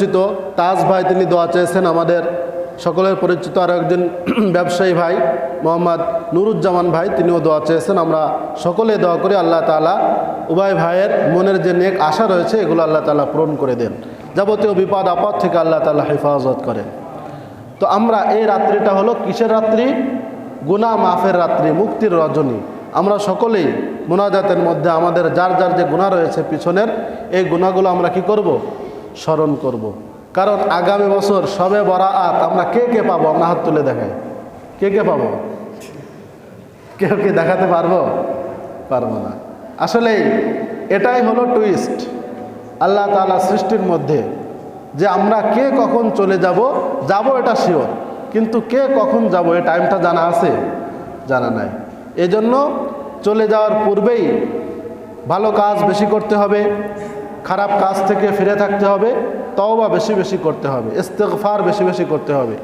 পরিচিত। তাজ ভাই তিনি দোয়া চেয়েছেন আমাদের সকলের পরিচিত আরও একজন ব্যবসায়ী ভাই, মোহাম্মদ নুরুজ্জামান ভাই, তিনিও দোয়া চেয়েছেন। আমরা সকলে দোয়া করি আল্লাহ তালা উভয় ভাইয়ের মনের যে নেক আশা রয়েছে, এগুলো আল্লাহ তালা পূরণ করে দেন। যাবতীয় বিপদ আপদ থেকে আল্লাহ তালা হেফাজত করেন। তো আমরা এই রাত্রিটা হলো কিসের রাত্রি? গুনা মাফের রাত্রি, মুক্তির রজনী। আমরা সকলেই মোনাজাতের মধ্যে আমাদের যার যার যে গুণা রয়েছে পিছনের, এই গুণাগুলো আমরা কি করব? স্মরণ করব। কারণ আগামী বছর সবে বরাআত আমরা কে কে পাবো? আমরা হাত তুলে দেখাই। কে কে পাবো? কেউ কে দেখাতে পারব? পারব না। আসলে এটাই হলো টুইস্ট আল্লাহ তাআলা সৃষ্টির মধ্যে যে আমরা কে কখন চলে যাব যাব এটা শিওর কিন্তু কে কখন যাব এই টাইমটা জানা আছে? জানা নাই। এজন্য চলে যাওয়ার পূর্বেই ভালো কাজ বেশি করতে হবে। খারাপ কাজ থেকে ফিরে থাকতে হবে, তওবা বেশি বেশি করতে হবে, ইস্তেগফার বেশি বেশি করতে হবে।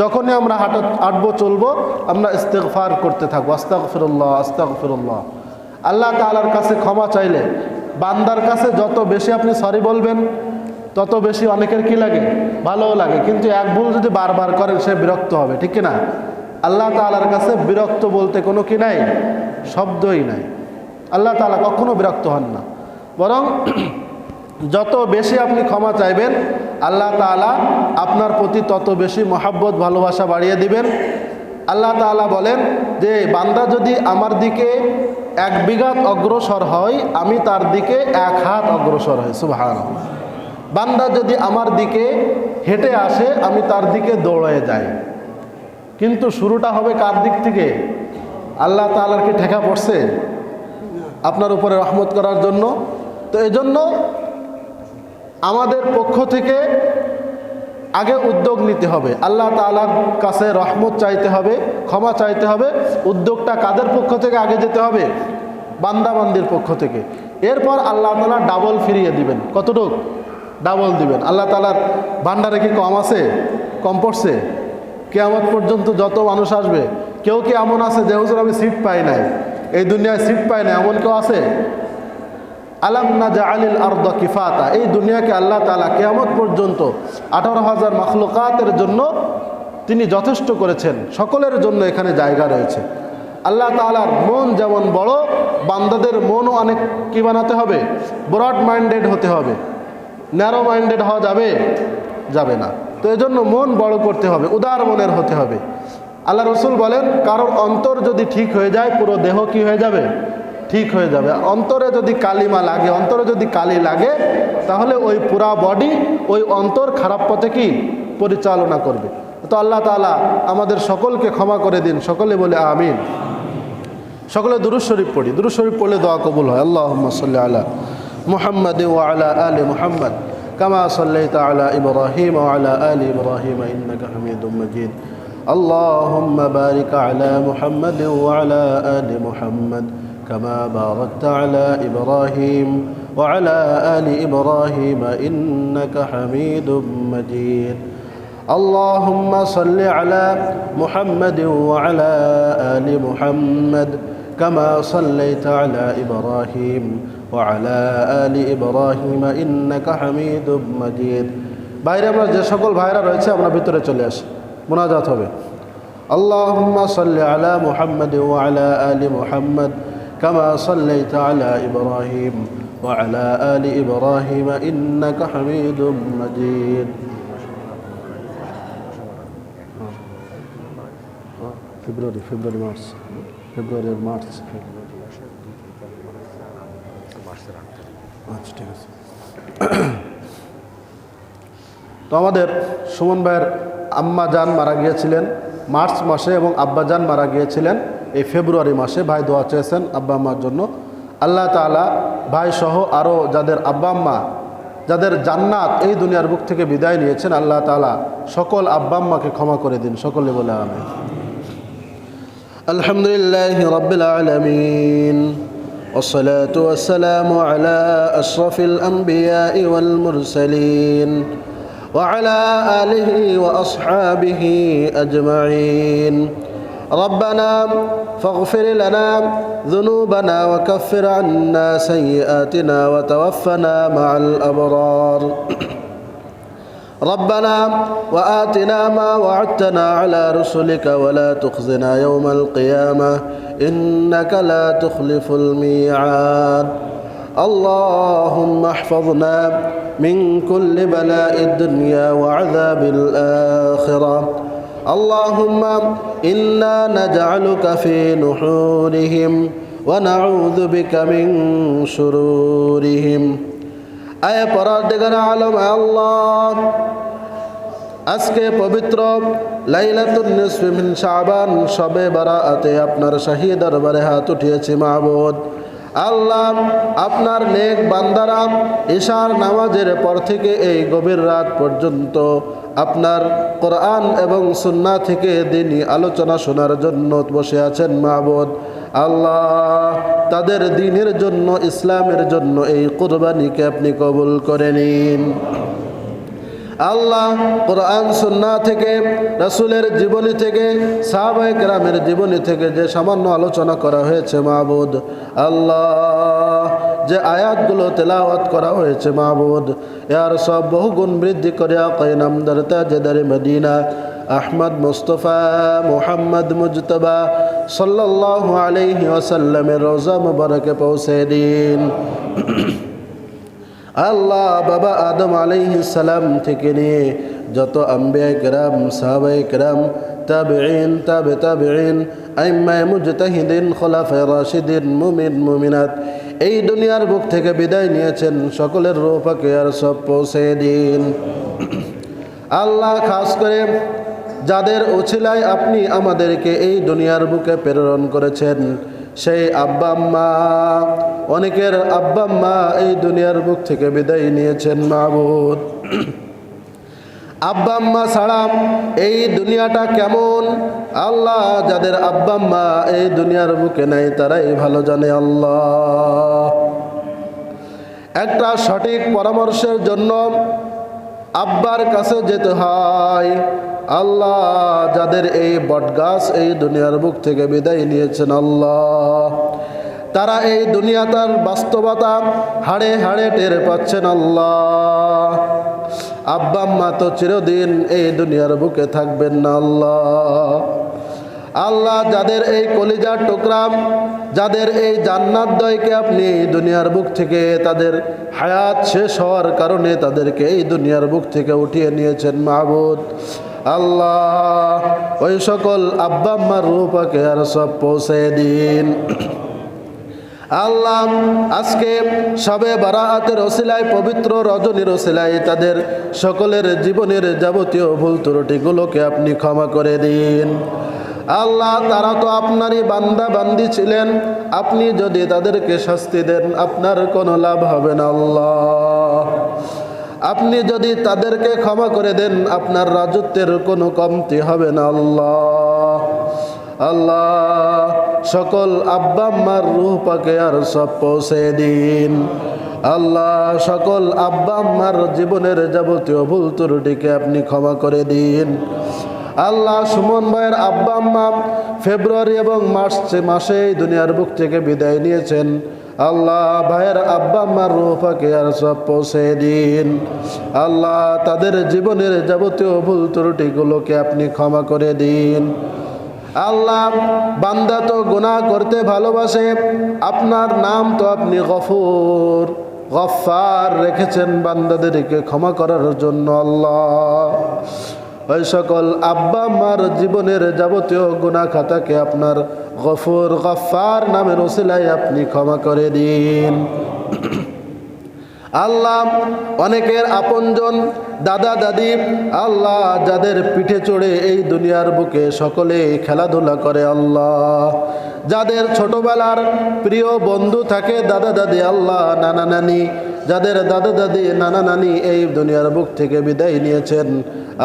যখনই আমরা হাঁটো আটবো চলবো, আমরা ইস্তেগফার করতে থাকব। আস্তাক ফিরুল্লাহ আস্তাক ফিরুল্লাহ আল্লাহ তালার কাছে ক্ষমা চাইলে বান্দার কাছে যত বেশি আপনি সরি বলবেন, তত বেশি অনেকের কি লাগে? ভালোও লাগে। কিন্তু এক ভুল যদি বারবার করেন, সে বিরক্ত হবে, ঠিক না? আল্লাহ তালার কাছে বিরক্ত বলতে কোনো কি নাই? শব্দই নাই। আল্লাহ তালা কখনো বিরক্ত হন না। বরং যত বেশি আপনি ক্ষমা চাইবেন, আল্লাহ তালা আপনার প্রতি তত বেশি মহাব্বত, ভালোবাসা বাড়িয়ে দিবেন। আল্লাহ তাআলা বলেন যে, বান্দা যদি আমার দিকে এক বিঘাত অগ্রসর হয়, আমি তার দিকে এক হাত অগ্রসর হই। সুবহান বান্দা যদি আমার দিকে হেঁটে আসে, আমি তার দিকে দৌড়ে যাই। কিন্তু শুরুটা হবে কার দিক থেকে? আল্লাহ তাআলার কি ঠেকা পড়ছে? আপনার উপরে রহমত করার জন্য। তো এজন্য আমাদের পক্ষ থেকে আগে উদ্যোগ নিতে হবে। আল্লাহ তালার কাছে রহমত চাইতে হবে, ক্ষমা চাইতে হবে। উদ্যোগটা কাদের পক্ষ থেকে আগে যেতে হবে? বান্দাবান্দির পক্ষ থেকে। এরপর আল্লাহ তালা ডাবল ফিরিয়ে দিবেন। কতটুক? ডাবল দিবেন। আল্লাহ তালার ভান্ডারে কি কম আছে? কম পড়ছে? কেয়ামত পর্যন্ত যত মানুষ আসবে, কেউ কি এমন আছে যে, হুজুর, আমি সিট পাই নাই। এই দুনিয়ায় সিট পাই না এমন কেউ আছে? আলাম না আলিল আর্দ কিফাতা। এই দুনিয়াকে আল্লাহ তালা কেয়ামত পর্যন্ত আঠারো হাজার মখলুকাতের জন্য তিনি যথেষ্ট করেছেন। সকলের জন্য এখানে জায়গা রয়েছে। আল্লাহ তালার মন যেমন বড়, বান্দাদের মনও অনেক কি বানাতে হবে? ব্রড মাইন্ডেড হতে হবে। ন্যারো মাইন্ডেড হওয়া যাবে? যাবে না। তো এজন্য মন বড় করতে হবে, উদার মনের হতে হবে। আল্লাহ রসুল বলেন, কারোর অন্তর যদি ঠিক হয়ে যায়, পুরো দেহ কি হয়ে যাবে? ঠিক হয়ে যাবে অন্তরে যদি কালিমা লাগে অন্তরে যদি কালি লাগে তাহলে ওই পুরা বডি ওই অন্তর খারাপ পথে কি পরিচালনা করবে তো আল্লাহ তালা আমাদের সকলকে ক্ষমা করে দিন সকলে বলে আমিন সকলে দুরুজ শরীফ পড়ি দুরুজ শরীফ পড়লে দোয়া কবুল হয় আল্লাহ সাল্লি আলা মুহাম্মদ ওয়ালা আলি মুহাম্মদ كما صليت على إبراهيم وعلى آل إبراهيم إنك حميد مجيد اللهم بارك على محمد وعلى آل محمد كما باركت على إبراهيم وعلى آل إبراهيم إنك حميد مجيد اللهم صل على محمد وعلى آل محمد كما صليت على إبراهيم وعلى آل إبراهيم إنك حميد مجيد বাইরে আমরা যে সকল ভাইরা রয়েছে আমরা ভিতরে চলে আসি মোনাজাত হবে اللهم صل على محمد وعلى آل محمد كما صليت على إبراهيم وعلى آل إبراهيم إنك حميد مجيد ফেব্রুয়ারি ফেব্রুয়ারি মার্চ ফেব্রুয়ারি আর মার্চ আচ্ছা ঠিক আছে তো আমাদের সুমন ভাইয়ের আম্মা জান মারা গিয়েছিলেন মার্চ মাসে এবং আব্বা জান মারা গিয়েছিলেন এই ফেব্রুয়ারি মাসে ভাই দোয়া চেয়েছেন আব্বা আম্মার জন্য আল্লাহ তালা ভাই সহ আরও যাদের আব্বা আম্মা যাদের জান্নাত এই দুনিয়ার বুক থেকে বিদায় নিয়েছেন আল্লাহ তালা সকল আব্বা আম্মাকে ক্ষমা করে দিন সকলে বলে আমি الحمد لله رب العالمين والصلاة والسلام على أشرف الأنبياء والمرسلين وعلى آله وأصحابه أجمعين ربنا فاغفر لنا ذنوبنا وكفر عنا سيئاتنا وتوفنا مع الأبرار. ربنا وآتنا ما وعدتنا على رسلك ولا تخزنا يوم القيامة إنك لا تخلف الميعاد. اللهم احفظنا من كل بلاء الدنيا وعذاب الآخرة. اللهم إنا نجعلك في نحورهم ونعوذ بك من شرورهم আয় পরাদিগার আলম আল্লাহ আজকে পবিত্র লাইলাতুন নিসফি মিন শাবান শবে বারাআতে আপনার শাহী দরবারে হাত উঠিয়েছি মাহবুদ আল্লাহ আপনার নেক বান্দারাম ঈশার নামাজের পর থেকে এই গভীর রাত পর্যন্ত আপনার কোরআন এবং সুন্না থেকে দিনই আলোচনা শোনার জন্য বসে আছেন মাহবুদ। আল্লাহ তাদের দিনের জন্য, ইসলামের জন্য এই কোরবানিকে আপনি কবুল করে নিন। আল্লাহ কোরআন সুন্না থেকে, রাসুলের জীবনী থেকে সাহাবাই গ্রামের জীবনী থেকে যে সামান্য আলোচনা করা হয়েছে মাহবুদ, আল্লাহ যে আয়াতগুলো তেলাওয়াত করা হয়েছে, মাহবুদ। এর সব বহু গুণ বৃদ্ধি করে আকাইনামদার তাজেদারে মদিনা। আহমদ মুস্তফা মুহাম্মদ মুজতবা সাল্লাল্লাহু আলাইহি ওয়াসাল্লামের রোজা মুবারকে পৌঁছে দিন। আল্লাহ বাবা আদম সালাম থেকে নিয়ে যত আম্বিয়া কেরাম সাহাবাই কেরাম তাবেইন তাবে তাবেইন আইম্মায় মুজতাহিদিন খোলাফে রাশিদিন, মুমিন, মুমিনাত এই দুনিয়ার বুক থেকে বিদায় নিয়েছেন সকলের রোপাকে আর সব পৌঁছে দিন। আল্লাহ খাস করে যাদের উছিলায় আপনি আমাদেরকে এই দুনিয়ার বুকে প্রেরণ করেছেন, সেই আব্বা আম্মা, অনেকের আব্বা আম্মা এই দুনিয়ার বুক থেকে বিদায় নিয়েছেন মাহবুদ। আব্বা আম্মা ছাড়া এই দুনিয়াটা কেমন? আল্লাহ যাদের আব্বা আম্মা এই দুনিয়ার বুকে নাই, তারাই ভালো জানে আল্লাহ। একটা সঠিক পরামর্শের জন্য আব্বার কাছে যেতে হয়। আল্লাহ যাদের এই বটগাছ এই দুনিয়ার বুক থেকে বিদায় নিয়েছেন আল্লাহ। তারা এই দুনিয়াটার বাস্তবতা হাড়ে হাড়ে টের পাচ্ছেন আল্লাহ। আব্বা, আম্মা তো চিরদিন এই দুনিয়ার বুকে থাকবেন না আল্লাহ। আল্লাহ, যাদের এই কলিজার টুকরাম যাদের এই জান্নাত দয়কে আপনি দুনিয়ার বুক থেকে তাদের হায়াত শেষ হওয়ার কারণে তাদেরকে এই দুনিয়ার বুক থেকে উঠিয়ে নিয়েছেন মাহবুদ। আল্লাহ, ওই সকল আব্বা, আম্মার রূপাকে আর সব পৌঁছে দিন। আল্লাহ আজকে সবে বারাতের ওসিলায়, পবিত্র রজনীর ওসিলায় তাদের সকলের জীবনের যাবতীয় ভুল ত্রুটিগুলোকে আপনি ক্ষমা করে দিন। আল্লাহ, তারা তো আপনারই বান্দা, বান্দি ছিলেন। আপনি যদি তাদেরকে শাস্তি দেন, আপনার কোনো লাভ হবে না আল্লাহ। আপনি যদি তাদেরকে ক্ষমা করে দেন, আপনার রাজত্বের কোনো কমতি হবে না আল্লাহ। আল্লাহ সকল আব্বা আম্মার রুহ পাকে আর সব পৌঁছে দিন। আল্লাহ সকল আব্বা আম্মার জীবনের যাবতীয় ভুল ত্রুটিকে আপনি ক্ষমা করে দিন। আল্লাহ সুমন ভাইয়ের আব্বা আম্মা ফেব্রুয়ারি এবং মার্চ মাসে দুনিয়ার বুক থেকে বিদায় নিয়েছেন। আল্লাহ ভাইয়ের আব্বা আম্মার আর সব পৌঁছে দিন। আল্লাহ তাদের জীবনের যাবতীয় ভুল ত্রুটিগুলোকে আপনি ক্ষমা করে দিন। আল্লাহ বান্দা তো গুনাহ করতে ভালোবাসে, আপনার নাম তো আপনি গফুর। গফার রেখেছেন বান্দাদেরকে ক্ষমা করার জন্য আল্লাহ। ওই সকল আব্বা মার জীবনের যাবতীয় গুণা খাতাকে আপনার গফুর গফার নামের ওসিলায় আপনি ক্ষমা করে দিন। আল্লাহ অনেকের আপনজন, দাদা, দাদি, আল্লাহ যাদের পিঠে চড়ে এই দুনিয়ার বুকে সকলে খেলাধুলা করে আল্লাহ। যাদের ছোটবেলার প্রিয় বন্ধু থাকে দাদা, দাদি, আল্লাহ, নানা, নানি, যাদের দাদা, দাদি, নানা, নানি এই দুনিয়ার বুক থেকে বিদায় নিয়েছেন,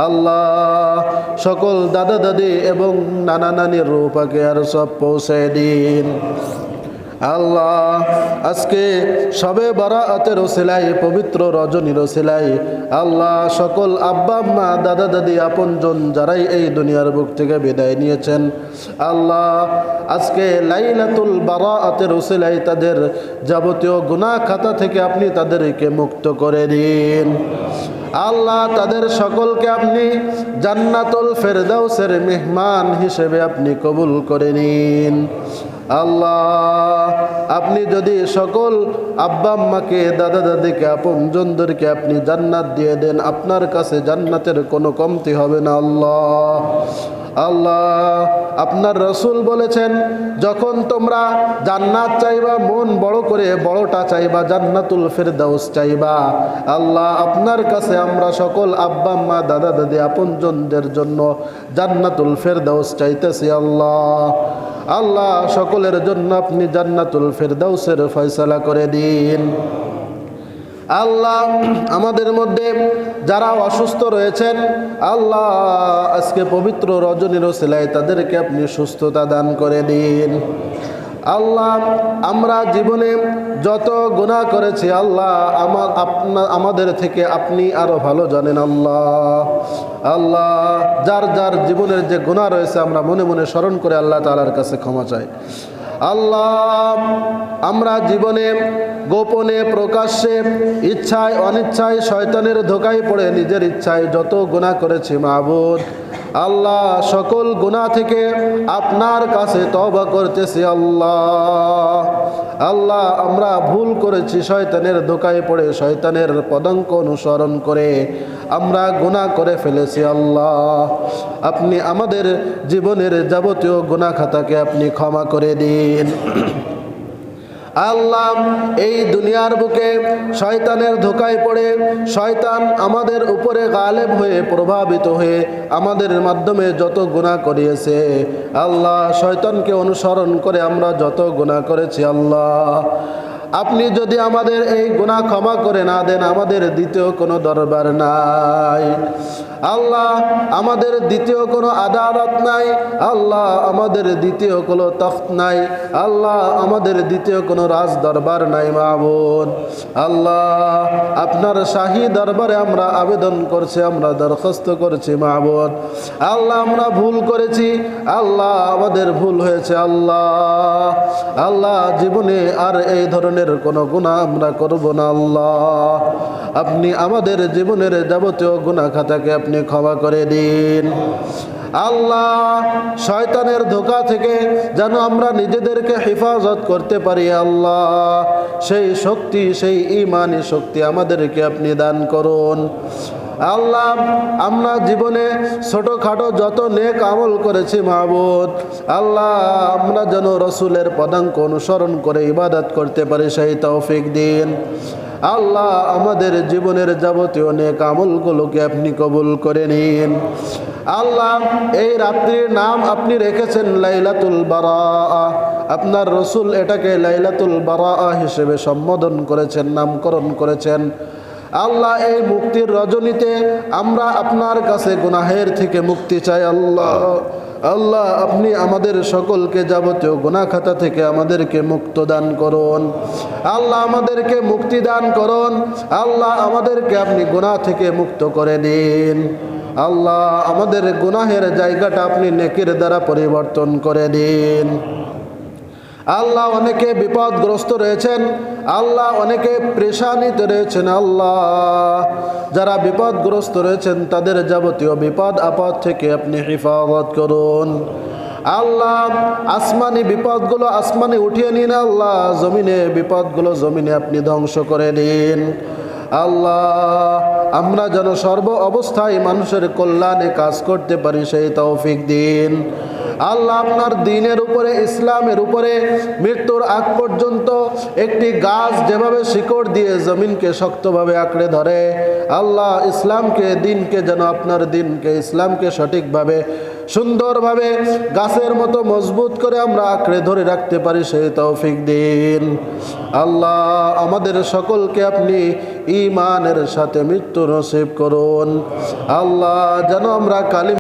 আল্লাহ সকল দাদা, দাদি এবং নানা, নানির রূপাকে আর সব পৌঁছে দিন। আল্লাহ, আজকে সবে বারাতের ওসিলাই পবিত্র রজনীর ওসিলাই আল্লাহ সকল আব্বা আম্মা, দাদা দাদি আপনজন যারাই এই দুনিয়ার বুক থেকে বিদায় নিয়েছেন, আল্লাহ আজকে লাইলাতুল বারাতের ওসিলাই তাদের যাবতীয় গুনাহ খাতা থেকে আপনি তাদেরকে মুক্ত করে দিন। আল্লাহ তাদের সকলকে আপনি জান্নাতুল ফেরদাউসের মেহমান হিসেবে আপনি কবুল করে নিন। আল্লাহ, আপনি যদি সকল আব্বা আম্মাকে, দাদা দাদিকে, আপন আপনজনদেরকে আপনি জান্নাত দিয়ে দেন, আপনার কাছে জান্নাতের কোনো কমতি হবে না, আল্লাহ। আল্লাহ, আপনার রসুল বলেছেন, যখন তোমরা জান্নাত চাইবা, মন বড় করে বড়টা চাইবা, জান্নাতুল ফেরদাউস চাইবা, আল্লাহ, আপনার কাছে আমরা সকল আব্বা আম্মা, দাদা দাদি আপনজনদের জন্য জান্নাতুল ফেরদাউস চাইতেছি, আল্লাহ। আল্লাহ সকলের জন্য আপনি জান্নাতুল ফেরদাউসের ফয়সালা করে দিন। আল্লাহ আমাদের মধ্যে যারা অসুস্থ রয়েছেন, আল্লাহ আজকে পবিত্র রজনীর সেলাই তাদেরকে আপনি সুস্থতা দান করে দিন। আল্লাহ, আমরা জীবনে যত গুণা করেছি, আল্লাহ আমার আপনা, আমাদের থেকে আপনি আরও ভালো জানেন আল্লাহ। আল্লাহ, যার যার জীবনের যে গুণা রয়েছে, আমরা মনে মনে স্মরণ করে আল্লাহ তালার কাছে ক্ষমা চাই। আল্লাহ, আমরা জীবনে গোপনে, প্রকাশ্যে, ইচ্ছায়, অনিচ্ছায়, শয়তানের ধোকায় পড়ে নিজের ইচ্ছায় যত গুণা করেছি, মাহবুদ। আল্লাহ সকল গুণা থেকে আপনার কাছে তবা করতেছি, আল্লাহ। আল্লাহ, আমরা ভুল করেছি, শয়তানের ধোকায় পড়ে, শয়তানের পদঙ্ক অনুসরণ করে আমরা গুণা করে ফেলেছি, আল্লাহ। আপনি আমাদের জীবনের যাবতীয় গুণা খাতাকে আপনি ক্ষমা করে দিন। আল্লাহ, এই দুনিয়ার বুকে শয়তানের ধোকায় পড়ে, শয়তান আমাদের উপরে গালেব হয়ে প্রভাবিত হয়ে আমাদের মাধ্যমে যত গুণা করিয়েছে। আল্লাহ, শয়তানকে অনুসরণ করে আমরা যত গুণা করেছি, আল্লাহ। আপনি যদি আমাদের এই গুণা ক্ষমা করে না দেন, আমাদের দ্বিতীয় কোনো দরবার নাই। আল্লাহ, আমাদের দ্বিতীয় কোনো আদালত নাই। আল্লাহ, আমাদের দ্বিতীয় কোনো তখ্ত নাই। আল্লাহ, আমাদের দ্বিতীয় কোনো রাজ দরবার নাই মাহবুদ আল্লাহ, আপনার শাহী দরবারে আমরা আবেদন করছি, আমরা দরখাস্ত করছি মাহবুদ আল্লাহ, আমরা ভুল করেছি। আল্লাহ, আমাদের ভুল হয়েছে, আল্লাহ। আল্লাহ, জীবনে আর এই ধরনের কোনো গুণা আমরা করব না, আল্লাহ। আপনি আমাদের জীবনের যাবতীয় গুণা খাতাকে আপনি ক্ষমা করে দিন। আল্লাহ শয়তানের ধোকা থেকে যেন আমরা নিজেদেরকে হেফাজত করতে পারি, আল্লাহ। সেই শক্তি, সেই ইমানি শক্তি আমাদেরকে আপনি দান করুন। আল্লাহ, আমরা জীবনে ছোটোখাটো যত নেক আমল করেছি, মাহবুদ, আল্লাহ, আমরা যেন রসুলের পদাঙ্ক অনুসরণ করে ইবাদত করতে পারি, সেই তৌফিক দিন। আল্লাহ আমাদের জীবনের যাবতীয় নেক আমলগুলোকে আপনি কবুল করে নিন। আল্লাহ, এই রাত্রির নাম আপনি রেখেছেন লাইলাতুল বারা আপনার রসুল এটাকে লাইলাতুল বারা হিসেবে সম্বোধন করেছেন, নামকরণ করেছেন। আল্লাহ, এই মুক্তির রজনীতে আমরা আপনার কাছে গুনাহের থেকে মুক্তি চাই, আল্লাহ। আল্লাহ, আপনি আমাদের সকলকে যাবতীয় গুনাহ খাতা থেকে আমাদেরকে মুক্ত দান করুন। আল্লাহ, আমাদেরকে মুক্তি দান করুন। আল্লাহ, আমাদেরকে আপনি গুনাহ থেকে মুক্ত করে দিন। আল্লাহ, আমাদের গুনাহের জায়গাটা আপনি নেকির দ্বারা পরিবর্তন করে দিন। আল্লাহ অনেকে বিপদগ্রস্ত রয়েছেন, আল্লাহ অনেকে প্রেশানিতে রয়েছেন, আল্লাহ। যারা বিপদগ্রস্ত রয়েছেন, তাদের যাবতীয় বিপদ আপদ থেকে আপনি হেফাজত করুন। আল্লাহ, আসমানি বিপদগুলো আসমানে উঠিয়ে নিন, আল্লাহ। জমিনে বিপদগুলো জমিনে আপনি ধ্বংস করে নিন আল্লাহ, আমরা যেন সর্ব অবস্থায় মানুষের কল্যাণে কাজ করতে পারি, সেই তৌফিক দিন। আল্লাহ আপনার দিনের উপরে, ইসলামের উপরে মৃত্যুর আগ পর্যন্ত একটি গাছ যেভাবে শিকড় দিয়ে জমিনকে শক্তভাবে আঁকড়ে ধরে, আল্লাহ ইসলামকে, দিনকে যেন আপনার দিনকে, ইসলামকে সঠিকভাবে, সুন্দরভাবে গাছের মতো মজবুত করে আমরা আঁকড়ে ধরে রাখতে পারি, সেই তৌফিক দিন। আল্লাহ আমাদের সকলকে আপনি ইমানের সাথে মৃত্যু নসিব করুন। আল্লাহ যেন আমরা কালি